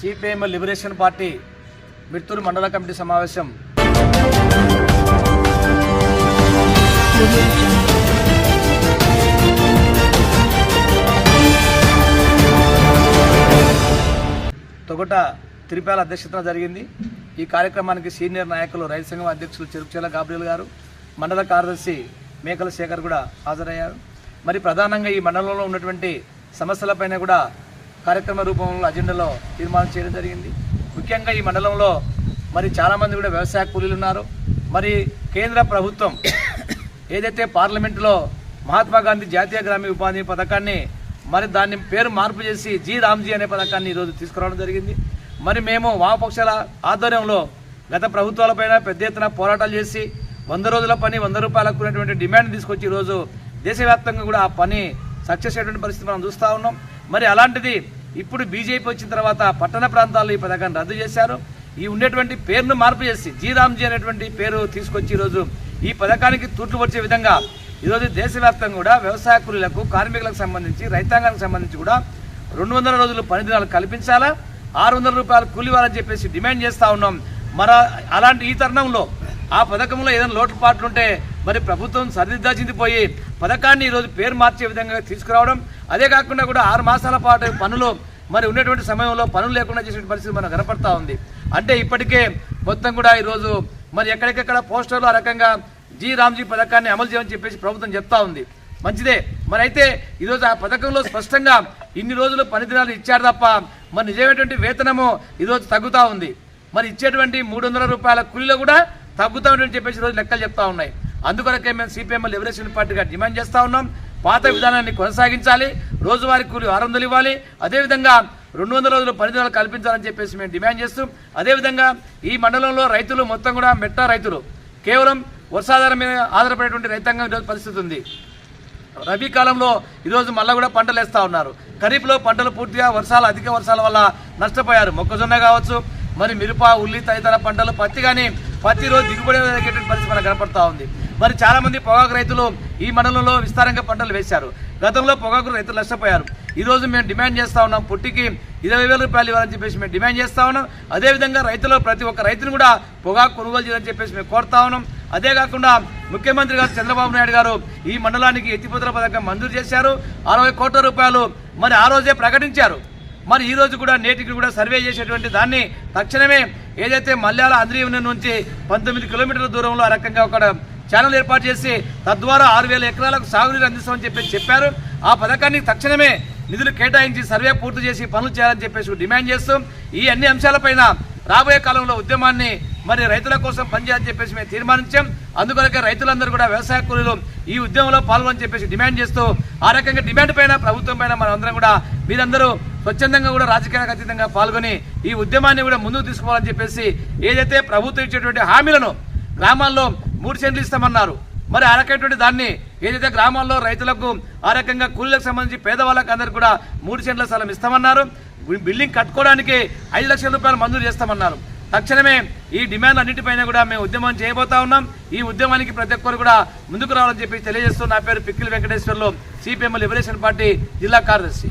CPIM liberation party Mitturu మండల committee సమావేశం. తొగట తిరుపాల అధ్యక్షతన జరిగింది. ఈ కార్యక్రమానికి సీనియర్ నాయకులు రైతు సంఘం అధ్యక్షులు చెరుకుచెల గాబ్రియల్ గారు మండల కార్యదర్శి మేకల శేఖర్ కూడా హాజరయ్యారు. మరి ప్రధానంగా ఈ మండలంలో ఉన్నటువంటి సమస్యలపైన కూడా కార్యక్రమ రూపంలో అజెండాలో తీర్మానం చేయడం జరిగింది. ముఖ్యంగా ఈ మండలంలో మరి చాలామంది కూడా వ్యవసాయ కూలీలు ఉన్నారు. మరి కేంద్ర ప్రభుత్వం ఏదైతే పార్లమెంటులో మహాత్మా గాంధీ జాతీయ గ్రామీణ ఉపాధి పథకాన్ని మరి దాన్ని పేరు మార్పు చేసి జీ రామ్జీ అనే పథకాన్ని ఈరోజు తీసుకురావడం జరిగింది. మరి మేము వామపక్షాల ఆధ్వర్యంలో గత ప్రభుత్వాలపైన పెద్ద ఎత్తున పోరాటాలు చేసి వంద రోజుల పని వంద రూపాయలకు ఉన్నటువంటి డిమాండ్ తీసుకొచ్చి ఈరోజు దేశవ్యాప్తంగా కూడా ఆ పని సక్సెస్ అయ్యేటువంటి పరిస్థితి మనం చూస్తూ ఉన్నాం. మరి అలాంటిది ఇప్పుడు బీజేపీ వచ్చిన తర్వాత పట్టణ ప్రాంతాల్లో ఈ పథకాన్ని రద్దు చేశారు. ఈ ఉండేటువంటి పేరును మార్పు చేసి జీరామ్జీ అనేటువంటి పేరు తీసుకొచ్చి ఈరోజు ఈ పథకానికి తూట్లు వచ్చే విధంగా ఈరోజు దేశవ్యాప్తంగా కూడా వ్యవసాయ కూలీలకు కార్మికులకు సంబంధించి రైతాంగానికి సంబంధించి కూడా రెండు వందల రోజులు పని దినాలు కల్పించాలా? ఆరు వందల రూపాయలు కూలివ్వాలని చెప్పేసి డిమాండ్ చేస్తూ ఉన్నాం. మర అలాంటి ఈ తరుణంలో ఆ పథకంలో ఏదైనా లోటుపాట్లుంటే మరి ప్రభుత్వం సరిదిద్దాల్సింది పథకాన్ని ఈరోజు పేరు మార్చే విధంగా తీసుకురావడం అదే కాకుండా కూడా ఆరు మాసాల పాటు పనులు మరి ఉన్నటువంటి సమయంలో పనులు లేకుండా చేసే పరిస్థితి మనకు కనపడతా ఉంది. అంటే ఇప్పటికే మొత్తం కూడా ఈరోజు మరి ఎక్కడికెక్కడ పోస్టర్లు ఆ రకంగా జీ రామ్జీ పథకాన్ని అమలు చేయమని చెప్పేసి ప్రభుత్వం చెప్తా ఉంది. మంచిదే. మరి అయితే ఈరోజు ఆ పథకంలో స్పష్టంగా ఇన్ని రోజులు పనిదినాలు ఇచ్చారు తప్ప మరి నిజమైనటువంటి వేతనము ఈరోజు తగ్గుతూ ఉంది. మరి ఇచ్చేటువంటి మూడు వందల రూపాయల కూలీలో కూడా తగ్గుతూ ఉందని చెప్పేసి ఈరోజు లెక్కలు చెప్తా ఉన్నాయి. అందుకొరకే మేము సిపిఎం లిబరేషన్ పార్టీగా డిమాండ్ చేస్తా ఉన్నాం. పాత విధానాన్ని కొనసాగించాలి. రోజువారీ కూలి ఆరు వందలు ఇవ్వాలి. అదేవిధంగా రెండు వందల రోజులు పనిదినాలు కల్పించాలని చెప్పేసి మేము డిమాండ్ చేస్తూ అదేవిధంగా ఈ మండలంలో రైతులు మొత్తం కూడా మెట్ట రైతులు. కేవలం వర్షాధారం మీద ఆధారపడేటువంటి రైతాంగం ఈరోజు పరిస్థితి ఉంది. రబీ కాలంలో ఈరోజు మళ్ళా కూడా పంటలు వేస్తూ ఉన్నారు. ఖరీఫ్లో పంటలు పూర్తిగా వర్షాలు అధిక వర్షాల వల్ల నష్టపోయారు. మొక్కజొన్న కావచ్చు మరి మిరప ఉల్లి తదితర పంటలు. పత్తి కానీ పత్తి రోజు దిగుబడి తగ్గేటువంటి పరిస్థితి మనకు కనపడతా ఉంది. మరి చాలామంది పొగాకు రైతులు ఈ మండలంలో విస్తారంగా పంటలు వేశారు. గతంలో పొగాకు రైతులు నష్టపోయారు. ఈరోజు మేము డిమాండ్ చేస్తా ఉన్నాం. పుట్టికి ఇరవై వేల రూపాయలు ఇవ్వాలని చెప్పేసి మేము డిమాండ్ చేస్తూ ఉన్నాం. అదేవిధంగా రైతులు ప్రతి ఒక్క రైతును కూడా పొగాకు కొనుగోలు చేయాలని చెప్పేసి మేము కోరుతా ఉన్నాం. అదే కాకుండా ముఖ్యమంత్రి గారు చంద్రబాబు నాయుడు గారు ఈ మండలానికి ఎత్తిపోతల పథకం మంజూరు చేశారు. అరవై కోట్ల రూపాయలు మరి ఆ రోజే ప్రకటించారు. మరి ఈ రోజు కూడా నేటికి కూడా సర్వే చేసేటువంటి దాన్ని తక్షణమే ఏదైతే మల్యాల అంద్రి నుంచి పంతొమ్మిది కిలోమీటర్ల దూరంలో ఆ రకంగా ఒక ఛానల్ ఏర్పాటు చేసి తద్వారా ఆరు వేల ఎకరాలకు సాగునీరు అందిస్తామని చెప్పి చెప్పారు. ఆ పథకాన్ని తక్షణమే నిధులు కేటాయించి సర్వే పూర్తి చేసి పనులు చేయాలని చెప్పేసి డిమాండ్ చేస్తూ ఈ అన్ని అంశాలపైన రాబోయే కాలంలో ఉద్యమాన్ని మరి రైతుల కోసం పనిచేయాలని చెప్పేసి మేము తీర్మానించాం. అందుకొరకే రైతులందరూ కూడా వ్యవసాయ కూలీలు ఈ ఉద్యమంలో పాల్గొని చెప్పేసి డిమాండ్ చేస్తూ ఆ రకంగా డిమాండ్ పైన ప్రభుత్వం పైన మనం అందరం కూడా మీరందరూ స్వచ్ఛందంగా కూడా రాజకీయాలకు అతీతంగా పాల్గొని ఈ ఉద్యమాన్ని కూడా ముందుకు తీసుకోవాలని చెప్పేసి ఏదైతే ప్రభుత్వం ఇచ్చేటువంటి హామీలను గ్రామాల్లో మూడు సెంట్లు ఇస్తామన్నారు. మరి ఆ రకమైనటువంటి దాన్ని ఏదైతే గ్రామాల్లో రైతులకు ఆ రకంగా కూలీలకు సంబంధించి పేదవాళ్ళకి అందరికి కూడా మూడు సెంట్ల స్థలం ఇస్తామన్నారు. బిల్డింగ్ కట్టుకోవడానికి ఐదు లక్షల రూపాయలు మంజూరు చేస్తామన్నారు. తక్షణమే ఈ డిమాండ్ అన్నిటిపైన కూడా మేము ఉద్యమం చేయబోతా ఉన్నాం. ఈ ఉద్యమానికి ప్రతి ఒక్కరు కూడా ముందుకు రావాలని చెప్పి తెలియజేస్తూ నా పేరు Pikkili Venkateswarlu CPM liberation party జిల్లా కార్యదర్శి.